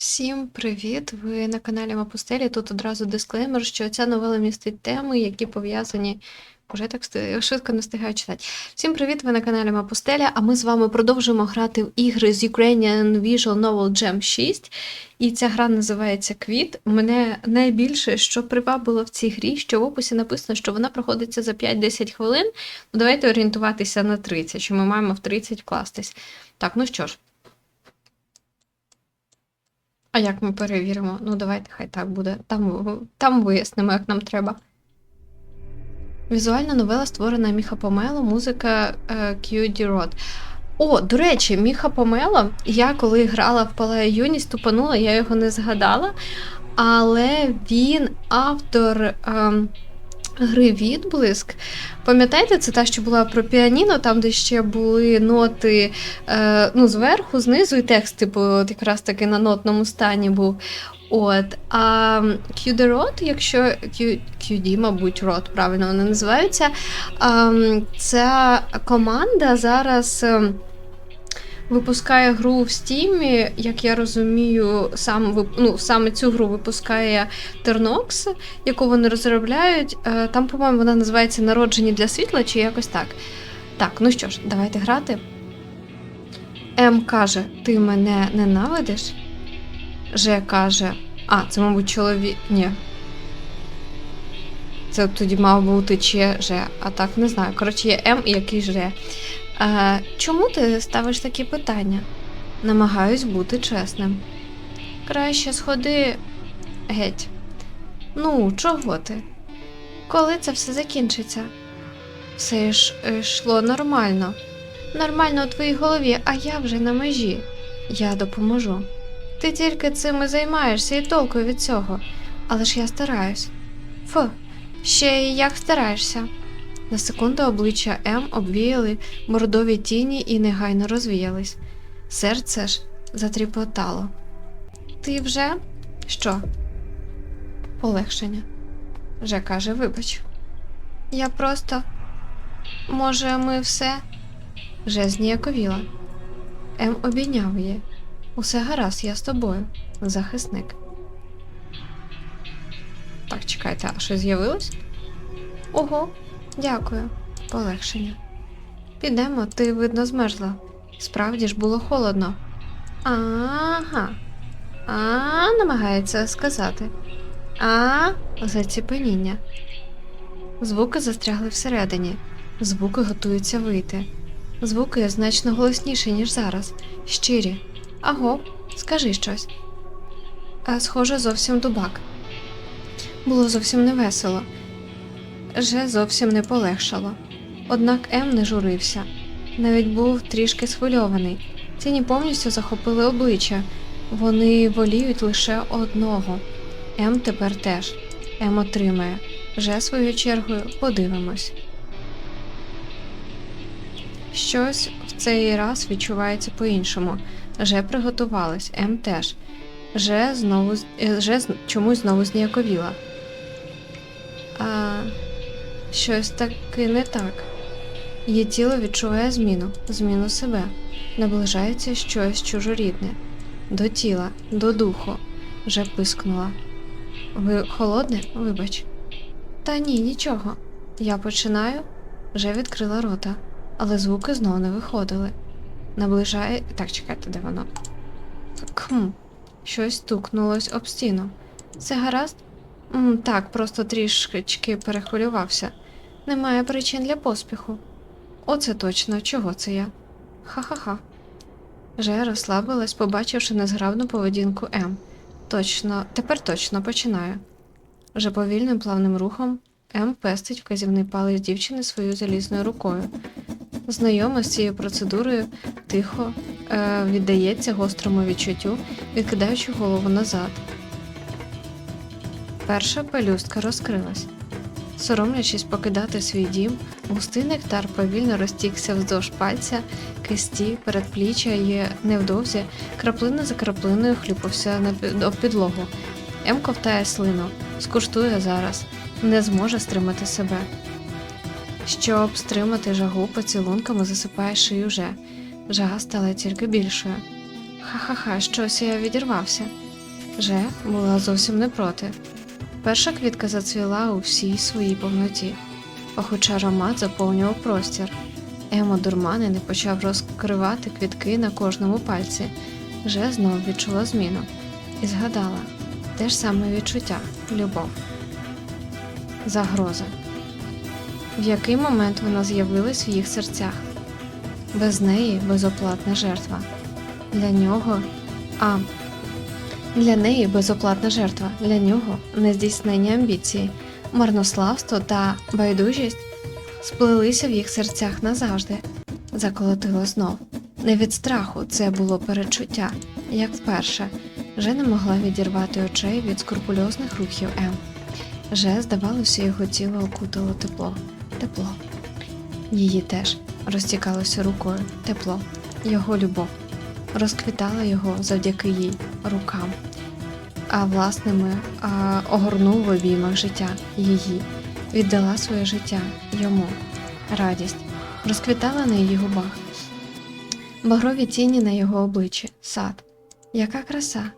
Всім привіт! Ви на каналі Мапустелі. Тут одразу дисклеймер, що ця новела містить теми, які пов'язані. Уже так швидко не встигаю читати. Всім привіт! Ви на каналі Мапустеля, а ми з вами продовжуємо грати в ігри з Ukrainian Visual Novel Jam 6. І ця гра називається Квіт. Мене найбільше, що привабило в цій грі, що в описі написано, що вона проходиться за 5-10 хвилин. Ну, давайте орієнтуватися на 30, що ми маємо в 30 вкластись. Так, ну що ж. А як ми перевіримо? Ну, давайте, хай так буде. Там, там вияснимо, як нам треба. Візуальна новела створена Міха Помело, музика е, QD Rod. О, до речі, Міха Помело, я коли грала в Палею Юність, тупанула, я його не згадала. Але він автор ем, гри Відблиск. Пам'ятаєте, це та, що була про піаніно, там, де ще були ноти е, ну, зверху, знизу, і текст, типу, якраз таки на нотному стані був. От. А QD Rod, якщо QD, мабуть, Rod, правильно вони називаються. ем, Ця команда зараз. Випускає гру в Стімі, як я розумію, сам ну, саме цю гру випускає Тернокс, яку вони розробляють. Е, Там, по-моєму, вона називається Народжені для світла чи якось так. Так, ну що ж, давайте грати. М каже: Ти мене ненавидиш? Ж каже. А, це, мабуть, чоловік. Ні. Це тоді мав бути чи а так не знаю. Коротше, є М і якийсь Ж. Е, чому ти ставиш такі питання? Намагаюсь бути чесним. Краще сходи геть. Ну, чого ти? Коли це все закінчиться? Все ж е, йшло нормально. Нормально у твоїй голові, а я вже на межі. Я допоможу. Ти тільки цим і займаєшся і толку від цього. Але ж я стараюсь. Фу, ще й як стараєшся. На секунду обличчя М обвіяли бордові тіні і негайно розвіялись. Серце ж затріпотало. Ти вже що? Полегшення. Вже каже, вибач. Я просто. Може, ми все? Вже зніяковіла. М обійняв її. Усе гаразд, я з тобою, захисник. Так, чекайте, а що з'явилось? Ого, дякую, полегшення. Підемо, ти, видно, змерзла. Справді ж було холодно. Ага. А, намагається сказати. А, заціпеніння. Звуки застрягли всередині. Звуки готуються вийти. Звуки значно голосніші, ніж зараз. Щирі. Аго, скажи щось. А, схоже, зовсім дубак. Було зовсім невесело. Же зовсім не полегшало. Однак М не журився. Навіть був трішки схвильований. Тіні повністю захопили обличчя. Вони воліють лише одного. М тепер теж. М отримає. Вже своєю чергою подивимось. Щось в цей раз відчувається по-іншому. Же приготувалась, М теж. Же знову е, же чомусь знову зніяковіла. Щось таки не так. Її тіло відчуває зміну, зміну себе. Наближається щось чужорідне. До тіла, до духу. Вже пискнула. Ви холодне? Вибач. Та ні, нічого. Я починаю, вже відкрила рота, але звуки знову не виходили. Наближає. Так, чекайте, де воно? Кхм. Щось стукнулось об стіну. Це гаразд? М, так, просто трішечки перехвилювався. Немає причин для поспіху. Оце точно, чого це я? Ха-ха-ха. Вже розслабилась, побачивши незграбну поведінку М. Точно, тепер точно починаю. Вже повільним плавним рухом М пестить вказівний палець дівчини своєю залізною рукою. Знайома з цією процедурою тихо е, віддається гострому відчуттю, відкидаючи голову назад. Перша пелюстка розкрилась. Соромлячись покидати свій дім, густий нектар повільно розтікся вздовж пальця, кисті, передпліччя і невдовзі краплина за краплиною хлюпався на пі- підлогу. М ковтає слину, скуштує зараз, не зможе стримати себе. Щоб стримати жагу, поцілунками засипає шию вже. Жага стала тільки більшою. Ха-ха-ха, щось я відірвався. Же була зовсім не проти. Перша квітка зацвіла у всій своїй повноті, пахуча аромат заповнював простір. Емо дурманений почав розкривати квітки на кожному пальці. Же знову відчула зміну і згадала те ж саме відчуття любов, загроза. В який момент вона з'явилась в їх серцях? Без неї безоплатна жертва. Для нього, а для неї безоплатна жертва, для нього нездійснення амбіції, марнославство та байдужість сплелися в їх серцях назавжди, заколотило знов. Не від страху це було перечуття, як вперше, вже не могла відірвати очей від скрупульозних рухів М. Вже, здавалося, його тіло окутало тепло, тепло. Її теж розтікалося рукою, тепло, його любов, розквітала його завдяки їй рукам, а власними а, огорнув в обіймах життя її, віддала своє життя йому, радість, розквітала на її губах, багрові тіні на його обличчі, сад. Яка краса!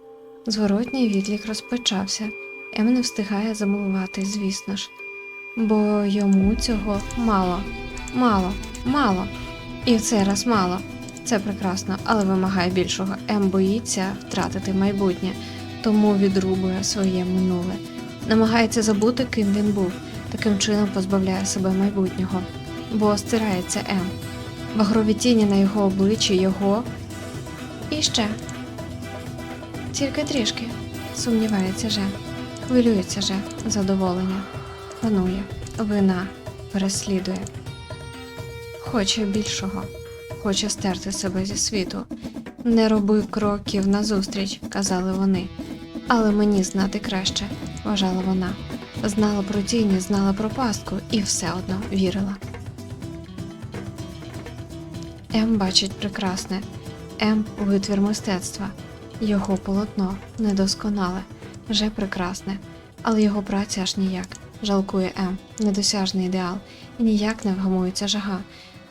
Зворотній відлік розпочався. Ем не встигає замилувати, звісно ж, бо йому цього мало, мало, мало. І в цей раз мало. Це прекрасно, але вимагає більшого. Ем боїться втратити майбутнє, тому відрубує своє минуле. Намагається забути, ким він був, таким чином позбавляє себе майбутнього, бо стирається Ем. Багрові тіні на його обличчі, його. І ще. Тільки трішки. Сумнівається же. Хвилюється же задоволення. Панує, вина переслідує. Хоче більшого, хоче стерти себе зі світу. Не роби кроків назустріч, казали вони. Але мені знати краще, вважала вона. Знала про тіні, знала про пастку і все одно вірила. М бачить прекрасне, М витвір мистецтва, його полотно недосконале, вже прекрасне, але його праця аж ніяк. Жалкує М, недосяжний ідеал, і ніяк не вгамується жага.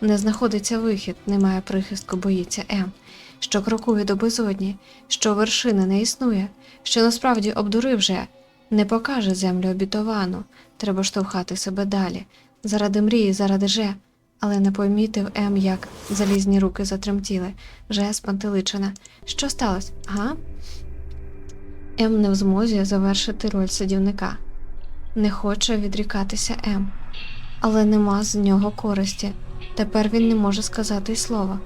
Не знаходиться вихід, немає прихистку, боїться М, що крокує до безодні, що вершини не існує, що насправді обдурив вже, не покаже землю обітовану, треба штовхати себе далі, заради мрії, заради же. Але не помітив М, як залізні руки затремтіли, же спантеличена. Що сталося? Га? М не в змозі завершити роль садівника. Не хоче відрікатися М, але нема з нього користі. Тепер він не може сказати й слова.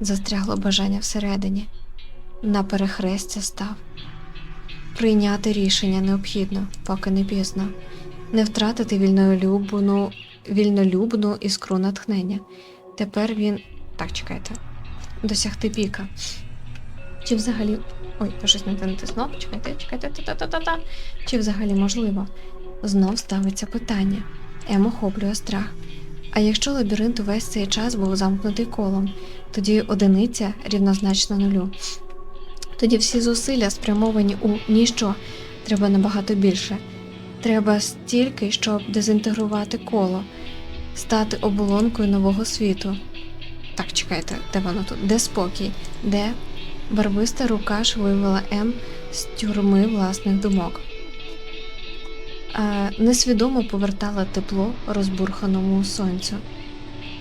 Застрягло бажання всередині. На перехрестя став. Прийняти рішення необхідно, поки не пізно. Не втратити вільнолюбну, вільнолюбну іскру натхнення. Тепер він. Так, чекайте. Досягти піка. Чи взагалі. Ой, щось не натиснув. Чекайте, чекайте, та-та-та-та-та. Чи взагалі можливо? Знов ставиться питання. Ем охоплює страх. А якщо лабіринт увесь цей час був замкнутий колом, тоді одиниця рівнозначна нулю. Тоді всі зусилля спрямовані у ніщо, треба набагато більше. Треба стільки, щоб дезінтегрувати коло, стати оболонкою нового світу. Так, чекайте, де воно тут? Де спокій? Де барвиста рука ж М з тюрми власних думок. Несвідомо повертала тепло розбурханому сонцю.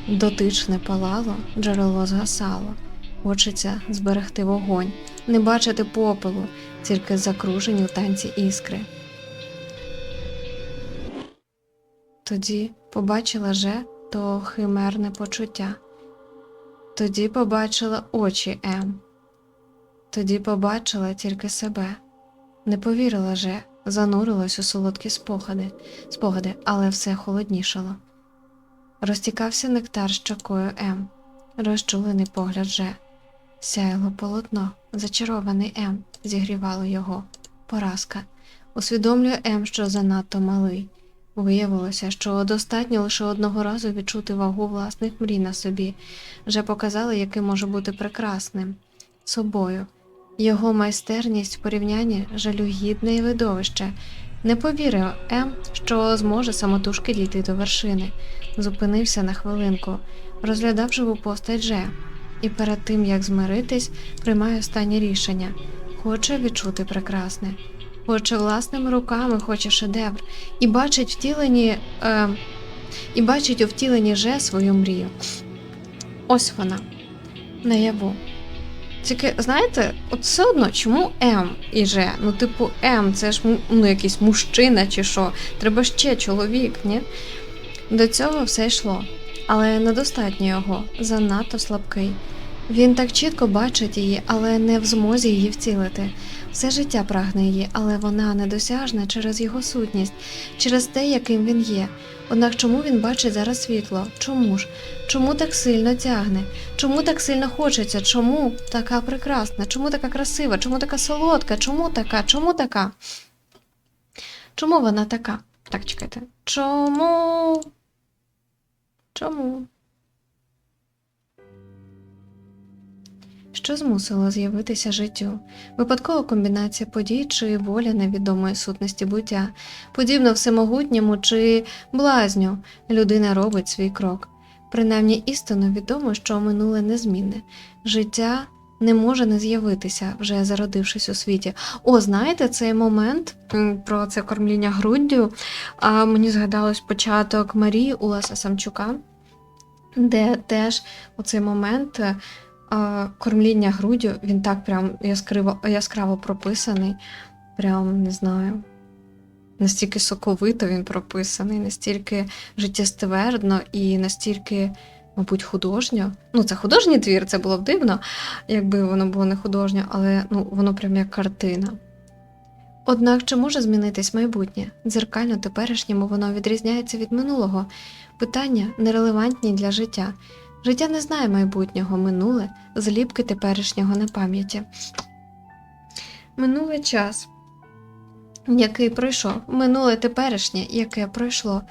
Дотичне палало, джерело згасало, хочеться зберегти вогонь, не бачити попелу, тільки закружені у танці іскри. Тоді побачила же то химерне почуття. Тоді побачила очі М. Тоді побачила тільки себе. Не повірила же, занурилась у солодкі спогади, спогади, але все холоднішало. Розтікався нектар щокою М, розчулений погляд же. Сяяло полотно, зачарований М, зігрівало його. Поразка. Усвідомлює М, що занадто малий. Виявилося, що достатньо лише одного разу відчути вагу власних мрій на собі, вже показали, яким може бути прекрасним собою. Його майстерність в порівнянні жалюгідне і видовище. Не повірив М, що зможе самотужки дійти до вершини. Зупинився на хвилинку, розглядав живу постать Же, і перед тим як змиритись, приймає останнє рішення. хоче відчути прекрасне, хоче власними руками, хоче шедевр, і бачить втілені, е, і бачить у втіленні же свою мрію. Ось вона, наяву. Тільки, знаєте, от все одно, чому М і Ж? Ну, типу, М, це ж ну, якийсь мужчина чи що. Треба ще чоловік, ні? До цього все йшло. Але недостатньо його, занадто слабкий. Він так чітко бачить її, але не в змозі її вцілити. Все життя прагне її, але вона недосяжна через його сутність, через те, яким він є. Однак чому він бачить зараз світло? Чому ж? Чому так сильно тягне? Чому так сильно хочеться? Чому така прекрасна? Чому така красива? Чому така солодка? Чому така? Чому така? Чому вона така? Так, чекайте. Чому? Чому? Що змусило з'явитися життю? Випадкова комбінація подій чи воля невідомої сутності буття, подібно всемогутньому чи блазню, людина робить свій крок. Принаймні істинно відомо, що минуле незмінне. Життя не може не з'явитися, вже зародившись у світі. О, знаєте, цей момент про це кормління груддю. А мені згадалось початок Марії Уласа Самчука, де теж оцей момент е, кормління груддю, він так прям яскраво, яскраво прописаний. Прям не знаю. Настільки соковито він прописаний, настільки життєствердно і настільки, мабуть, художньо. Ну, це художній твір, це було б дивно, якби воно було не художньо, але ну, воно прям як картина. Однак чи може змінитись майбутнє? Дзеркально теперішньому воно відрізняється від минулого. Питання нерелевантні для життя. Життя не знає майбутнього, минуле, зліпки теперішнього на пам'яті. Минулий час, який пройшов, минуле теперішнє, яке пройшло.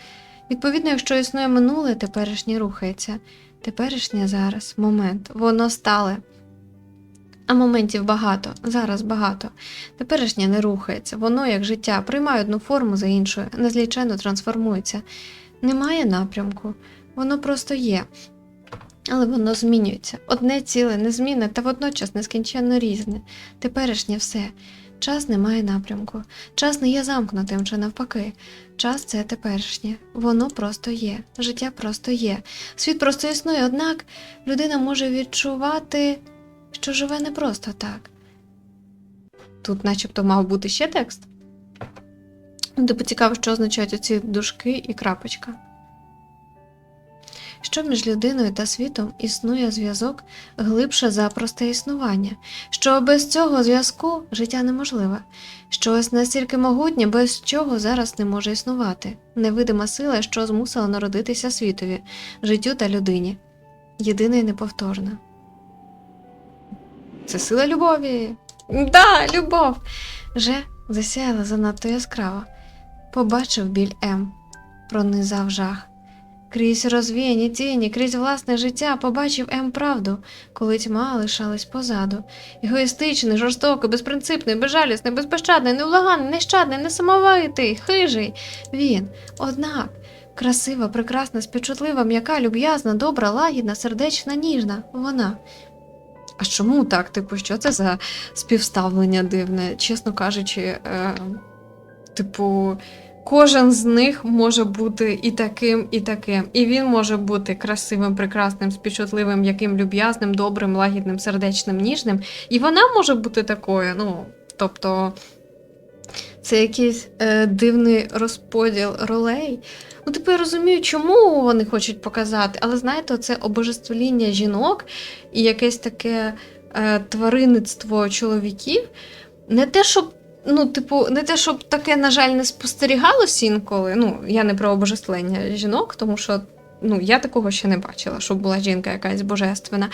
Відповідно, якщо існує минуле, теперішнє рухається. Теперішнє зараз, момент, воно стале. А моментів багато, зараз багато. Теперішнє не рухається, воно, як життя, приймає одну форму за іншою, незліченно трансформується. Немає напрямку, воно просто є. Але воно змінюється. Одне ціле, незмінне та водночас нескінченно різне. Теперішнє все. Час не має напрямку. Час не є замкнутим чи навпаки. Час це теперішнє. Воно просто є. Життя просто є. Світ просто існує, однак людина може відчувати, що живе не просто так. Тут, начебто, мав бути ще текст. Ну, Типу цікаво, що означають оці дужки і крапочка. Що між людиною та світом існує зв'язок глибше за просте існування, що без цього зв'язку життя неможливе, щось настільки могутнє, без чого зараз не може існувати, невидима сила, що змусила народитися світові, життю та людині, єдина і неповторна. Це сила любові. Да, любов. Же засяяла занадто яскраво. Побачив біль М, пронизав жах. Крізь розвіяні тіні, крізь власне життя побачив М правду, коли тьма лишалась позаду. Егоїстичний, жорстокий, безпринципний, безжалісний, безпощадний, невлаганний, нещадний, несамовитий, хижий. Він, однак, красива, прекрасна, співчутлива, м'яка, люб'язна, добра, лагідна, сердечна, ніжна. Вона. А чому так? Типу, що це за співставлення дивне? Чесно кажучи, е, типу. Кожен з них може бути і таким, і таким. І він може бути красивим, прекрасним, співчутливим, яким люб'язним, добрим, лагідним, сердечним, ніжним. І вона може бути такою. Ну, тобто, це якийсь е, дивний розподіл ролей. Ну, типу, я розумію, чому вони хочуть показати, але знаєте, це обожествління жінок і якесь таке е, тваринництво чоловіків. Не те, щоб ну, типу, не те, щоб таке, на жаль, не спостерігалося інколи. Ну, я не про обожествлення жінок, тому що ну, я такого ще не бачила, щоб була жінка якась божественна.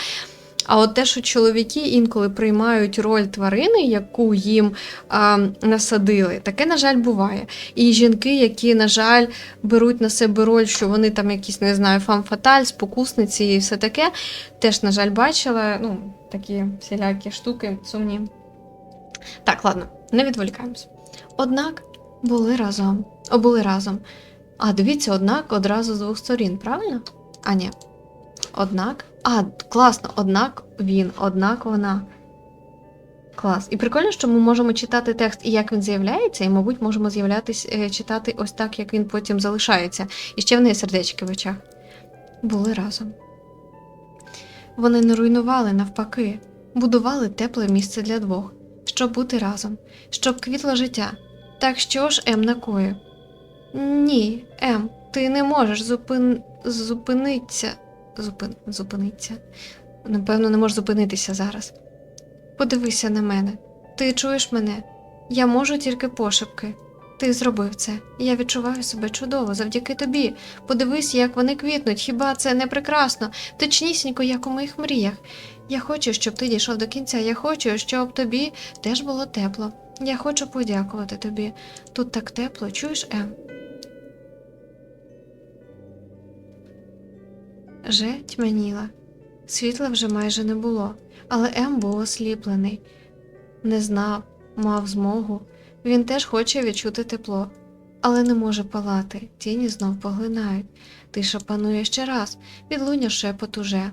А от те, що чоловіки інколи приймають роль тварини, яку їм а, насадили, таке, на жаль, буває. І жінки, які, на жаль, беруть на себе роль, що вони там якісь, не знаю, фам-фаталь, спокусниці і все таке, теж, на жаль, бачила ну, такі всілякі штуки сумні. Так, ладно, не відволікаємось. Однак були разом. О, були разом. А дивіться, однак одразу з двох сторін, правильно? А ні. Однак. А, класно, однак він, однак вона. Клас. І прикольно, що ми можемо читати текст і як він з'являється, і, мабуть, можемо з'являтись е, читати ось так, як він потім залишається. І ще в неї сердечки в очах. Були разом. Вони не руйнували навпаки, будували тепле місце для двох, щоб бути разом, щоб квітло життя. Так що ж Ем накоїв? Ні, Ем, ти не можеш зупин... зупинитися. Зупин... Зупинитися. Напевно, не можеш зупинитися зараз. Подивися на мене. Ти чуєш мене? Я можу тільки пошепки. Ти зробив це. Я відчуваю себе чудово завдяки тобі. Подивись, як вони квітнуть. Хіба це не прекрасно? Точнісінько, як у моїх мріях. Я хочу, щоб ти дійшов до кінця. Я хочу, щоб тобі теж було тепло. Я хочу подякувати тобі. Тут так тепло, чуєш, Ем? Же тьмяніла. Світла вже майже не було, але Ем був осліплений. Не знав, мав змогу. Він теж хоче відчути тепло, але не може палати. Тіні знов поглинають. Тиша панує ще раз, відлуння шепот уже.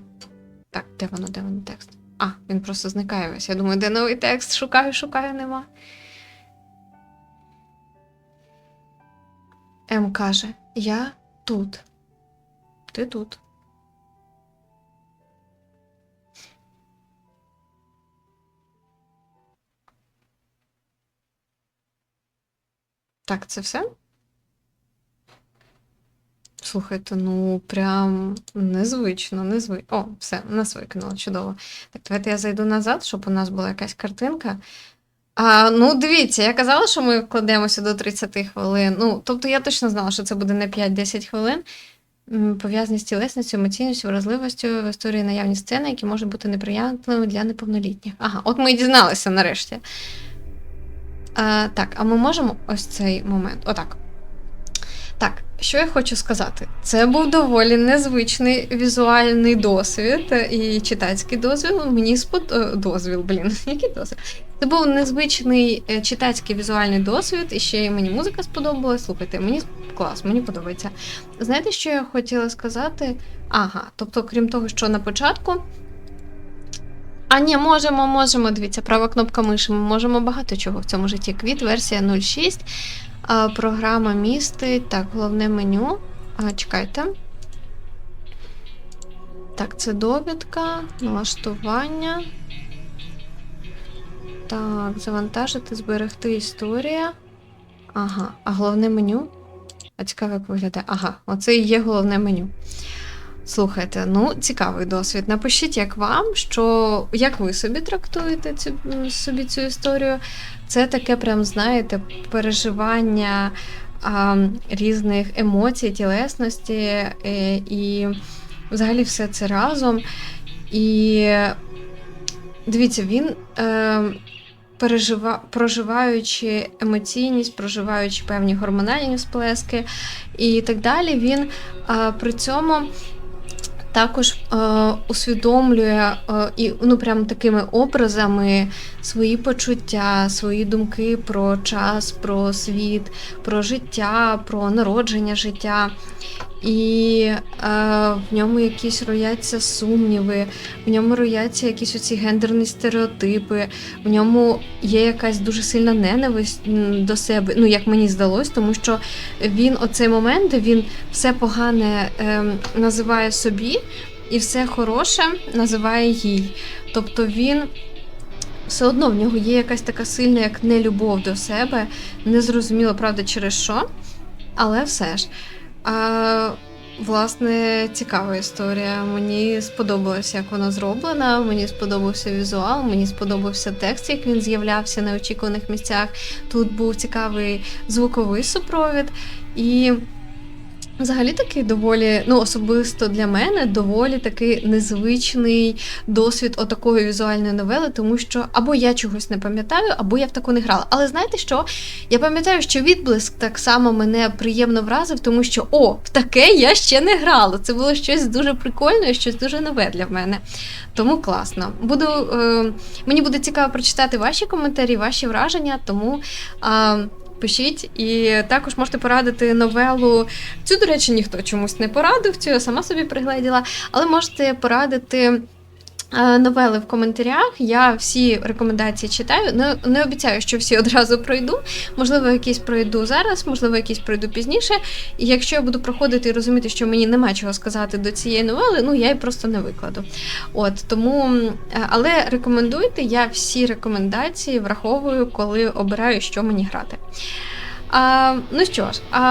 Так, де воно, де воно текст? А, він просто зникає весь. Я думаю, де новий текст? Шукаю, шукаю, нема. М каже: Я тут. Ти тут. Так, це все? Слухайте, ну прям незвично, незвично. О, все, нас викинуло, чудово. Так, давайте я зайду назад, щоб у нас була якась картинка. А, ну, дивіться, я казала, що ми вкладемося до 30 хвилин. Ну, тобто я точно знала, що це буде не 5-10 хвилин. Пов'язані з тілесністю, емоційністю, вразливістю в історії наявні сцени, які можуть бути неприємними для неповнолітніх. Ага, от ми і дізналися нарешті. А, так, а ми можемо ось цей момент. Отак. Так, що я хочу сказати? Це був доволі незвичний візуальний досвід е, і читацький дозвіл. Мені спод... е, дозвіл, блін, який дозвіл? Це був незвичний е, читацький візуальний досвід, і ще й мені музика сподобалась. Слухайте, мені клас, мені подобається. Знаєте, що я хотіла сказати? Ага, тобто, крім того, що на початку. А ні, можемо, можемо. Дивіться, права кнопка миші. Ми можемо багато чого в цьому житті. Квіт, версія 06. А, програма містить. Так, головне меню. Чекайте. Так, це довідка, налаштування. Так, завантажити, зберегти історія. Ага, а головне меню? А цікаво, як виглядає. Ага, оце і є головне меню. Слухайте, ну цікавий досвід. Напишіть, як вам, що як ви собі трактуєте цю собі цю історію. Це таке, прям знаєте, переживання а, різних емоцій, тілесності е, і взагалі все це разом. І дивіться, він. Е, Пережива, проживаючи емоційність, проживаючи певні гормональні сплески і так далі, він а, при цьому також е, усвідомлює е, і ну прям такими образами свої почуття, свої думки про час, про світ, про життя, про народження життя. І е, в ньому якісь рояться сумніви, в ньому рояться якісь оці гендерні стереотипи, в ньому є якась дуже сильна ненависть до себе, ну як мені здалось, тому що він оцей момент, де він все погане е, називає собі, і все хороше називає їй. Тобто він. Все одно в нього є якась така сильна, як нелюбов до себе, незрозуміло, правда, через що, але все ж. А, власне, цікава історія. Мені сподобалося, як вона зроблена. Мені сподобався візуал, мені сподобався текст, як він з'являвся на очікуваних місцях. Тут був цікавий звуковий супровід. І взагалі такий доволі, ну особисто для мене, доволі такий незвичний досвід отакої візуальної новели, тому що або я чогось не пам'ятаю, або я в таку не грала. Але знаєте що? Я пам'ятаю, що відблиск так само мене приємно вразив, тому що о, в таке я ще не грала. Це було щось дуже прикольне, щось дуже нове для мене. Тому класно. Буду, е, мені буде цікаво прочитати ваші коментарі, ваші враження, тому. Е, Пишіть, і також можете порадити новелу. Цю, до речі, ніхто чомусь не порадив, цю я сама собі пригледіла, але можете порадити новели в коментарях. Я всі рекомендації читаю. Не, не обіцяю, що всі одразу пройду. Можливо, якісь пройду зараз, можливо, якісь пройду пізніше. І якщо я буду проходити і розуміти, що мені нема чого сказати до цієї новели, ну я її просто не викладу. От тому, е, але рекомендуйте, я всі рекомендації враховую, коли обираю, що мені грати. А, ну що ж, а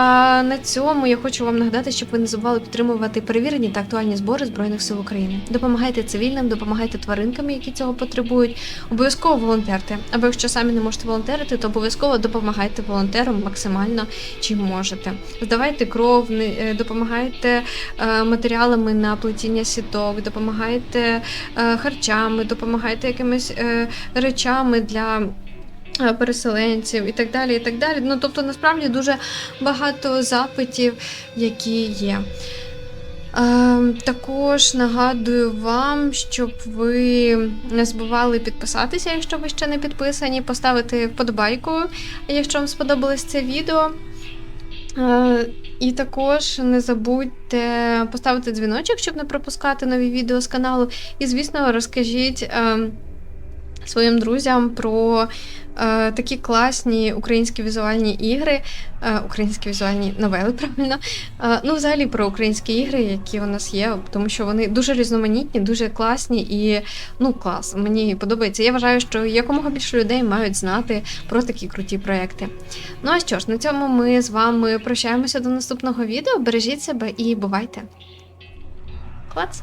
на цьому я хочу вам нагадати, щоб ви не забували підтримувати перевірені та актуальні збори Збройних сил України. Допомагайте цивільним, допомагайте тваринкам, які цього потребують. Обов'язково волонтерте. Або якщо самі не можете волонтерити, то обов'язково допомагайте волонтерам максимально чим можете. Здавайте кров, е, допомагайте е, матеріалами на плетіння сіток, допомагайте е, харчами, допомагайте якимись речами для переселенців і так далі. і так далі. Ну, тобто, насправді дуже багато запитів, які є. Е, також нагадую вам, щоб ви не забували підписатися, якщо ви ще не підписані, поставити вподобайку, якщо вам сподобалось це відео. Е, І також не забудьте поставити дзвіночок, щоб не пропускати нові відео з каналу. І, звісно, розкажіть е, своїм друзям про е, такі класні українські візуальні ігри, е, українські візуальні новели, правильно. Е, ну, взагалі про українські ігри, які у нас є, тому що вони дуже різноманітні, дуже класні і ну клас. Мені подобається. Я вважаю, що якомога більше людей мають знати про такі круті проекти. Ну а що ж, на цьому ми з вами прощаємося до наступного відео. Бережіть себе і бувайте. Клац!